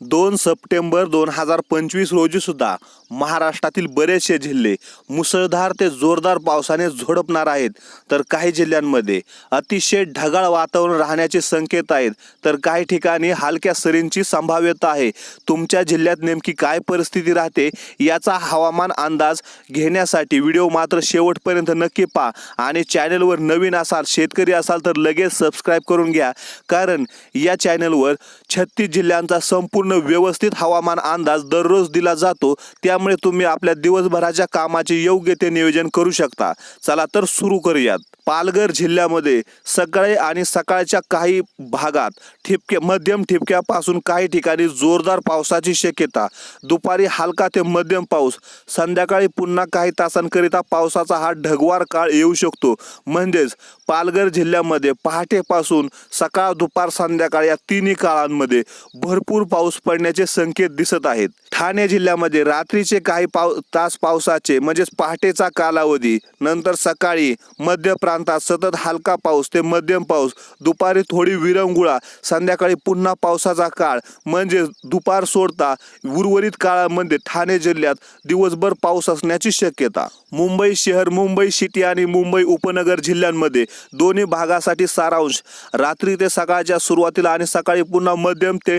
दोन सप्टेंबर दोन हजार पंचवीस रोजी सुद्धा महाराष्ट्रातील बरेचसे जिल्हे मुसळधार ते जोरदार पावसाने झोडपणार आहेत. तर काही जिल्ह्यांमध्ये अतिशय ढगाळ वातावरण राहण्याचे संकेत आहेत. तर काही ठिकाणी हलक्या सरींची संभाव्यता आहे. तुमच्या जिल्ह्यात नेमकी काय परिस्थिती राहते याचा हवामान अंदाज घेण्यासाठी व्हिडिओ मात्र शेवटपर्यंत नक्की पहा आणि चॅनलवर नवीन असाल शेतकरी असाल तर लगेच सबस्क्राईब करून घ्या. कारण या चॅनलवर छत्तीस जिल्ह्यांचा संपूर्ण पूर्ण व्यवस्थित हवामान अंदाज दररोज दिला जातो. त्यामुळे तुम्ही आपल्या दिवसभराच्या कामाचे योग्य ते नियोजन करू शकता. चला तर सुरू करूयात. पालघर जिल्ह्यामध्ये सकाळी आणि सकाळच्या काही भागात ठिपके मध्यम ठिपक्यापासून काही ठिकाणी जोरदार पावसाची शक्यता. दुपारी हलका ते मध्यम पाऊस. संध्याकाळी पुन्हा काही तासांकरिता पावसाचा हा ढगवार काळ येऊ शकतो. म्हणजेच पालघर जिल्ह्यामध्ये पहाटेपासून सकाळ दुपार संध्याकाळ या तिन्ही काळांमध्ये भरपूर पाऊस पडण्याचे संकेत दिसत आहेत. ठाणे जिल्ह्यामध्ये रात्रीचे काही पाव तास पावसाचे म्हणजेच पहाटेचा कालावधी नंतर सकाळी मध्य प्रांतात सतत हलका पाऊस ते मध्यम पाऊस दुपारी थोडी विरंगुळा संध्याकाळी पुन्हा पावसाचा काळ म्हणजे दुपार सोडता उर्वरित काळामध्ये ठाणे जिल्ह्यात दिवसभर पाऊस असण्याची शक्यता. मुंबई शहर मुंबई सिटी आणि मुंबई उपनगर जिल्ह्यांमध्ये दोन्ही भागासाठी सारांश. रात्री ते सकाळच्या सुरुवातीला आणि सकाळी पुन्हा मध्यम ते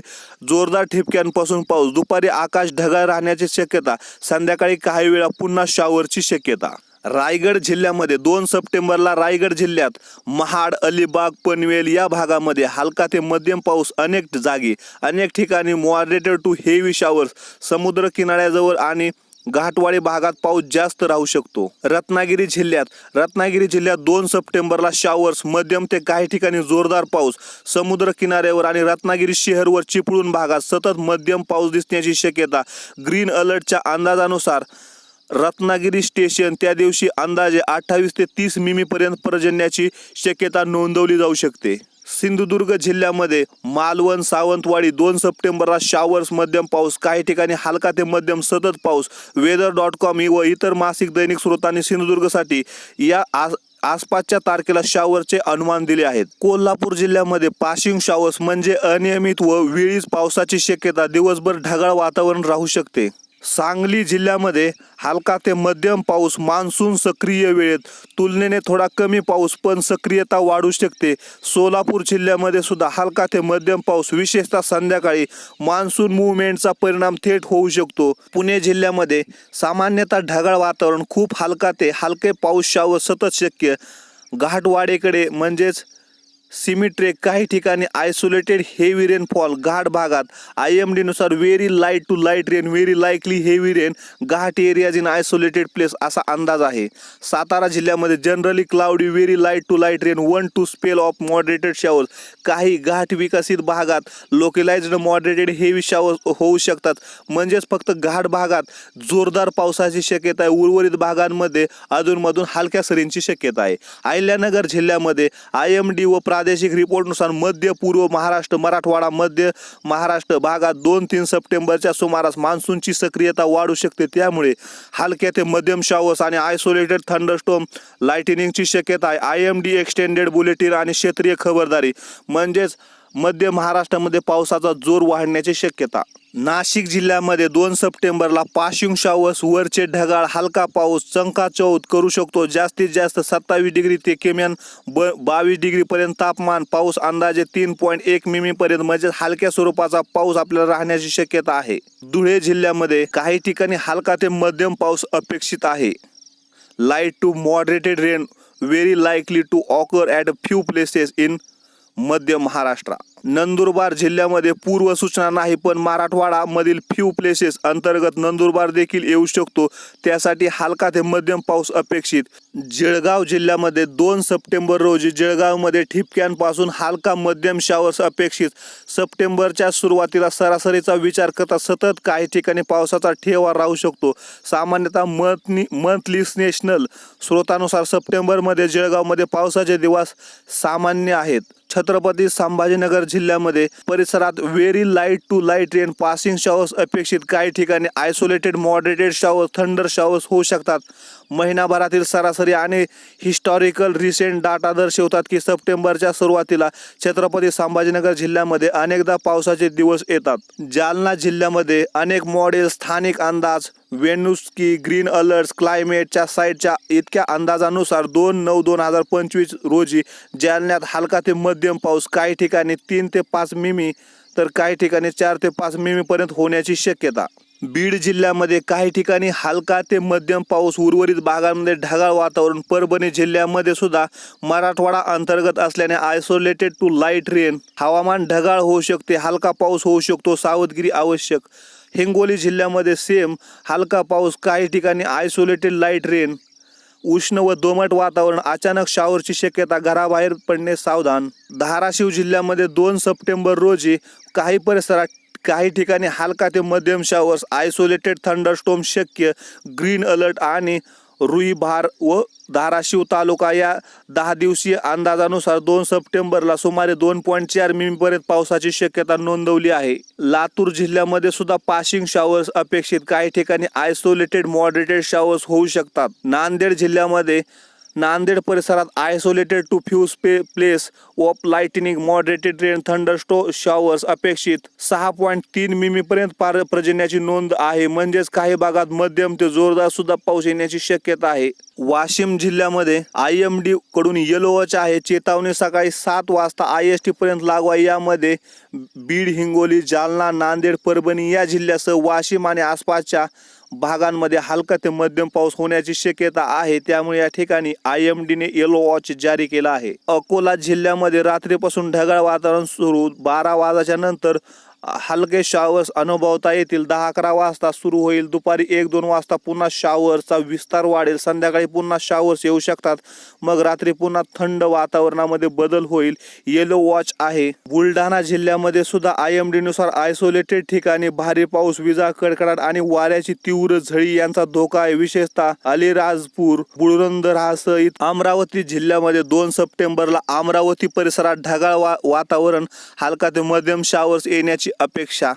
जोरदार ठिपक्यांपासून पाऊस. दुपारी आकाश ढगाळ राहण्याची शक्यता. संध्याकाळी काही वेळा पुन्हा शावरची शक्यता. रायगड जिल्ह्यामध्ये दोन सप्टेंबरला रायगड जिल्ह्यात महाड अलिबाग पनवेल या भागामध्ये हलका ते मध्यम पाऊस अनेक जागी. अनेक ठिकाणी मॉडरेटेड टू हेवी शॉवर्स समुद्र किनाऱ्याजवळ आणि घाटवाडी भागात पाऊस जास्त राहू शकतो. रत्नागिरी जिल्ह्यात रत्नागिरी जिल्ह्यात दोन सप्टेंबरला शावर्स मध्यम ते काही ठिकाणी जोरदार पाऊस. समुद्र किनाऱ्यावर आणि रत्नागिरी शहरवर चिपळूण भागात सतत मध्यम पाऊस दिसण्याची शक्यता. ग्रीन अलर्टच्या अंदाजानुसार रत्नागिरी स्टेशन त्या दिवशी अंदाजे अठ्ठावीस ते तीस मिमीपर्यंत पर्जन्याची शक्यता नोंदवली जाऊ शकते. सिंधुदुर्ग जिल्ह्यामध्ये मालवण सावंतवाडी दोन सप्टेंबरला शावर्स मध्यम पाऊस काही ठिकाणी हलका ते मध्यम सतत पाऊस. वेदर डॉट कॉम व इतर मासिक दैनिक स्रोतांनी सिंधुदुर्गसाठी या आज आसपासच्या तारखेला शावरचे अनुमान दिले आहेत. कोल्हापूर जिल्ह्यामध्ये पाशिंग शावर्स म्हणजे अनियमित व वेळीच पावसाची शक्यता दिवसभर ढगाळ वातावरण राहू शकते. सांगली जिल्ह्यामध्ये हलका ते मध्यम पाऊस मान्सून सक्रिय वेळेत. तुलनेने थोडा कमी पाऊस पण सक्रियता वाढू शकते. सोलापूर जिल्ह्यामध्ये सुद्धा हलका ते मध्यम पाऊस विशेषतः संध्याकाळी मान्सून मुवमेंटचा परिणाम थेट होऊ शकतो. पुणे जिल्ह्यामध्ये सामान्यतः ढगाळ वातावरण खूप हलका ते हलके पाऊस शावर सतत शक्य. घाटवाडेकडे म्हणजेच सिमिट्रेक काही ठिकाणी आयसोलेटेड हेवी रेनफॉल घाट भागात. I M डीनुसार very light to light rain very likely heavy rain ghat areas in isolated place असा अंदाज आहे. सातारा जिल्ह्यामध्ये generally cloudy very light to light rain one two spell of moderated showers काही घाट विकसित भागात लोकलाइज्ड मॉडरेटेड हेवी शॉवर्स होऊ शकतात. म्हणजेच फक्त घाट भागात जोरदार पावसाची शक्यता आहे. उर्वरित भागांमध्ये अधूनमधून हलक्या सरींची शक्यता आहे. अहिल्यानगर जिल्ह्यामध्ये आय एम डी व प्रादेशिक रिपोर्टनुसार मध्य पूर्व महाराष्ट्र मराठवाडा मध्य महाराष्ट्र भागात दोन तीन सप्टेंबरच्या सुमारास मान्सूनची सक्रियता वाढू शकते. त्यामुळे हलक्या ते मध्यम शावर्स आणि आयसोलेटेड थंडरस्टोम लाइटनिंगची शक्यता आहे. I M D extended bulletin आणि क्षेत्रीय खबरदारी. म्हणजेच मध्य महाराष्ट्रामध्ये पावसाचा जोर वाढण्याची शक्यता. नाशिक जिल्ह्यामध्ये दोन सप्टेंबरला पाशिंग वरचे ढगाळ हलका पाऊस चंकाचौथ करू शकतो. जास्तीत जास्त सत्तावीस डिग्री ते किमान ब बावीस डिग्रीपर्यंत तापमान पाऊस अंदाजे तीन पॉईंट एक मिमीपर्यंत म्हणजे हलक्या स्वरूपाचा पाऊस आपल्याला राहण्याची शक्यता आहे. धुळे जिल्ह्यामध्ये काही ठिकाणी हलका ते मध्यम पाऊस अपेक्षित आहे. Light to moderated rain very likely to occur at a few places in Madhya Maharashtra. Nandurbar जिल्ह्यामध्ये पूर्व सूचना नाही पण मराठवाडा मधील फ्यू प्लेसेस अंतर्गत नंदुरबार देखील येऊ शकतो. त्यासाठी हलका ते मध्यम पाऊस अपेक्षित. जळगाव जिल्ह्यामध्ये दोन सप्टेंबर रोजी जळगावमध्ये ठिपक्यांपासून हलका मध्यम शावर्स अपेक्षित. सप्टेंबरच्या सुरुवातीला सरासरीचा विचार करता सतत काही ठिकाणी पावसाचा ठेवा राहू शकतो. सामान्यतः मंथनी मंथली नॅशनल स्रोतानुसार सप्टेंबरमध्ये जळगावमध्ये पावसाचे दिवस सामान्य आहेत. छत्रपती संभाजीनगर जिल्ह्यामध्ये परिसरात very light to light rain passing showers अपेक्षित. काही ठिकाणी isolated moderated showers thunder showers होऊ शकतात. महिनाभरातील सरासरी आणि हिस्टॉरिकल रिसेंट डाटा दर्शवतात की सप्टेंबरच्या सुरुवातीला छत्रपती संभाजीनगर जिल्ह्यामध्ये अनेकदा पावसाचे दिवस येतात. जालना जिल्ह्यामध्ये अनेक मॉडेल स्थानिक अंदाज वेनुस्की ग्रीन अलर्ट्स क्लायमेटच्या साईटच्या इतक्या अंदाजानुसार दोन नऊ दोन हजार पंचवीस रोजी जालन्यात हलका ते मध्यम पाऊस काही ठिकाणी तीन ते पाच मिमी तर काही ठिकाणी चार ते पाच मिमीपर्यंत होण्याची शक्यता. बीड जिल्ह्यामध्ये काही ठिकाणी हलका ते मध्यम पाऊस उर्वरित भागांमध्ये ढगाळ वातावरण परभणी जिल्ह्यामध्ये सुद्धा मराठवाडा अंतर्गत असल्याने आयसोलेटेड टू लाइट रेन हवामान ढगाळ होऊ शकते हलका पाऊस होऊ शकतो सावधगिरी आवश्यक. हिंगोली जिल्ह्यामध्ये सेम हलका पाऊस काही ठिकाणी आयसोलेटेड लाइट रेन उष्ण व दोमट वातावरण अचानक शावरची शक्यता घराबाहेर पडणे सावधान. धाराशिव जिल्ह्यामध्ये दोन सप्टेंबर रोजी काही परिसरात काही ठिकाणी हलका ते मध्यम शावर्स आयसोलेटेड थंडरस्टोम शक्य ग्रीन अलर्ट आणि रुई भार व धाराशिव तालुका या दहा दिवसीय अंदाजानुसार दोन सप्टेंबरला सुमारे दोन पॉईंट चार मिमीपर्यंत पावसाची शक्यता नोंदवली आहे. लातूर जिल्ह्यामध्ये सुद्धा पाशिंग शॉवर्स अपेक्षित काही ठिकाणी आयसोलेटेड मॉडरेटेड शॉवर्स होऊ शकतात. नांदेड जिल्ह्यामध्ये नांदेड परिसरात isolated to few स्पे place of lightning moderated rain thunderstorm showers अपेक्षित. सहा पॉईंट तीन मिमीपर्यंत पार पर्जन्याची नोंद आहे. म्हणजेच काही भागात मध्यम ते जोरदार सुद्धा पाऊस येण्याची शक्यता आहे. वाशिम जिल्ह्यामध्ये आय एम डी कडून येलो वॉच आहे. चेतावणी सकाळी सात वाजता आय एस टी पर्यंत लागवा यामध्ये बीड हिंगोली जालना नांदेड परभणी या जिल्ह्यासह वाशिम आणि आसपासच्या भागांमध्ये हलका ते मध्यम पाऊस होण्याची शक्यता आहे. त्यामुळे या ठिकाणी आय एम डीने येलो वॉच जारी केला आहे. अकोला जिल्ह्यामध्ये रात्रीपासून ढगाळ वातावरण सुरू. बारा वाजाच्या नंतर हलके शॉवर्स अनुभवता येतील. दहा अकरा वाजता सुरू होईल. दुपारी एक दोन वाजता पुन्हा शॉवरचा विस्तार वाढेल. संध्याकाळी पुन्हा शॉवर्स येऊ शकतात. मग रात्री पुन्हा थंड वातावरणामध्ये बदल होईल. येलो वॉच आहे. बुलढाणा जिल्ह्यामध्ये सुद्धा आय एम डीनुसार आयसोलेटेड ठिकाणी भारी पाऊस विजा कडकडाट आणि वाऱ्याची तीव्र झळी यांचा धोका आहे. विशेषतः अलिराजपूर बुलंदरहासह अमरावती जिल्ह्यामध्ये दोन सप्टेंबरला अमरावती परिसरात ढगाळ वा वातावरण हलका ते मध्यम शॉवर्स येण्याची अपेक्षा.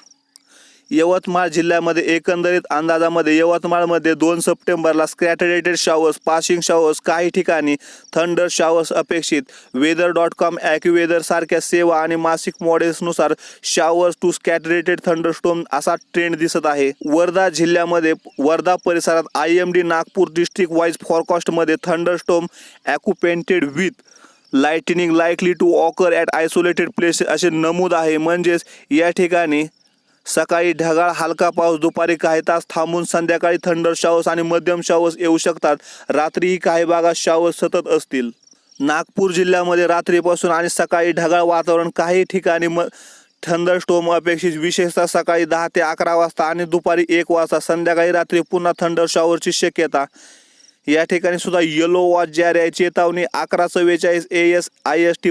यवतमाळ जिल्ह्यामध्ये एकंदरीत अंदाजामध्ये यवतमाळमध्ये दोन सप्टेंबरला स्क्रॅटरेटेड शॉवर्स पासिंग शॉवर्स काही ठिकाणी थंडर शॉवर्स अपेक्षित. वेदर डॉट कॉम ॲक्युवेदर सारख्या सेवा आणि मासिक मॉडेल्सनुसार शॉवर्स टू स्कॅटरेटेड थंडरस्टोम असा ट्रेंड दिसत आहे. वर्धा जिल्ह्यामध्ये वर्धा परिसरात I M D Nagpur district wise फॉरकास्टमध्ये thunderstorm accompanied with lightning likely to occur at isolated place असे नमूद आहे. म्हणजेच या ठिकाणी सकाळी ढगाळ हलका पाऊस दुपारी काही तास थांबून संध्याकाळी थंडर शावस आणि मध्यम शावस येऊ शकतात. रात्रीही काही भागात शावस सतत असतील. नागपूर जिल्ह्यामध्ये रात्रीपासून आणि सकाळी ढगाळ वातावरण काही ठिकाणी म थंडरस्टोम अपेक्षित. विशेषतः सकाळी दहा ते अकरा वाजता आणि दुपारी एक वाजता. संध्याकाळी रात्री पुन्हा थंडर शॉवरची शक्यता. या ठिकाणी सुद्धा येलो वॉच जारी आहे. चेतावणी अकरा चव्वेचाळीस A S I S T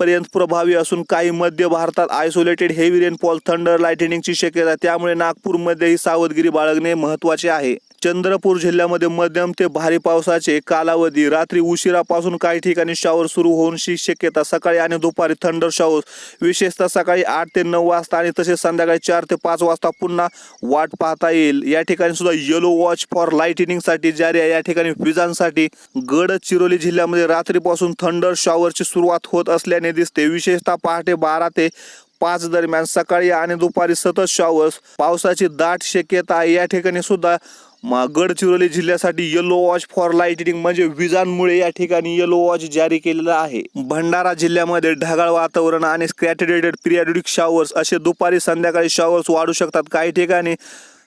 पर्यंत प्रभावी असून काही मध्य भारतात आयसोलेटेड हेवी रेनफॉल थंडर लाइटनिंगची शक्यता त्यामुळे नागपूरमध्येही सावधगिरी बाळगणे महत्त्वाचे आहे. चंद्रपूर जिल्ह्यामध्ये मध्यम ते भारी पावसाचे कालावधी. रात्री उशिरापासून काही ठिकाणी शॉवर सुरू होण्याची शक्यता. सकाळी आणि दुपारी थंडर शॉवर विशेषतः सकाळी आठ ते नऊ वाजता आणि तसेच संध्याकाळी चार ते पाच वाजता पुन्हा वाट पाहता येईल. या ठिकाणी सुद्धा येलो वॉच फॉर लाइटनिंगसाठी जारी आहे. या ठिकाणी विजांसाठी गडचिरोली जिल्ह्यामध्ये रात्रीपासून थंडर शॉवरची सुरुवात होत असल्याने दिसते. विशेषतः पहाटे बारा ते पाच दरम्यान सकाळी आणि दुपारी सतत शॉवर्स पावसाची दाट शक्यता आहे. या ठिकाणी सुद्धा गडचिरोली जिल्ह्यासाठी येलो वॉच फॉर लाइटनिंग म्हणजे विजांमुळे या ठिकाणी येलो वॉच जारी केलेला आहे. भंडारा जिल्ह्यामध्ये ढगाळ वातावरण आणि स्कॅटरेटेड पिरियडिक शॉवर्स असे दुपारी संध्याकाळी शॉवर्स वाढू शकतात. काही ठिकाणी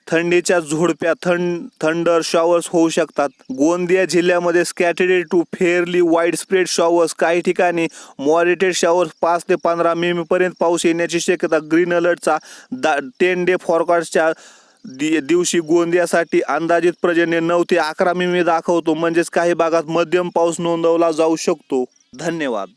थंडीच्या झोडप्या थंड थंडर शॉवर्स होऊ शकतात. गोंदिया जिल्ह्यामध्ये scattered to fairly widespread showers काही ठिकाणी मॉरिटेड शॉवर्स पाच ते पंधरा पर्यंत पाऊस येण्याची शक्यता. ग्रीन अलर्टचा दा टेन डे फॉरकास्टच्या दि दिवशी गोंदियासाठी अंदाजित प्रजन्य नऊ ते अकरा मिमी दाखवतो. म्हणजेच काही भागात मध्यम पाऊस नोंदवला जाऊ शकतो. धन्यवाद.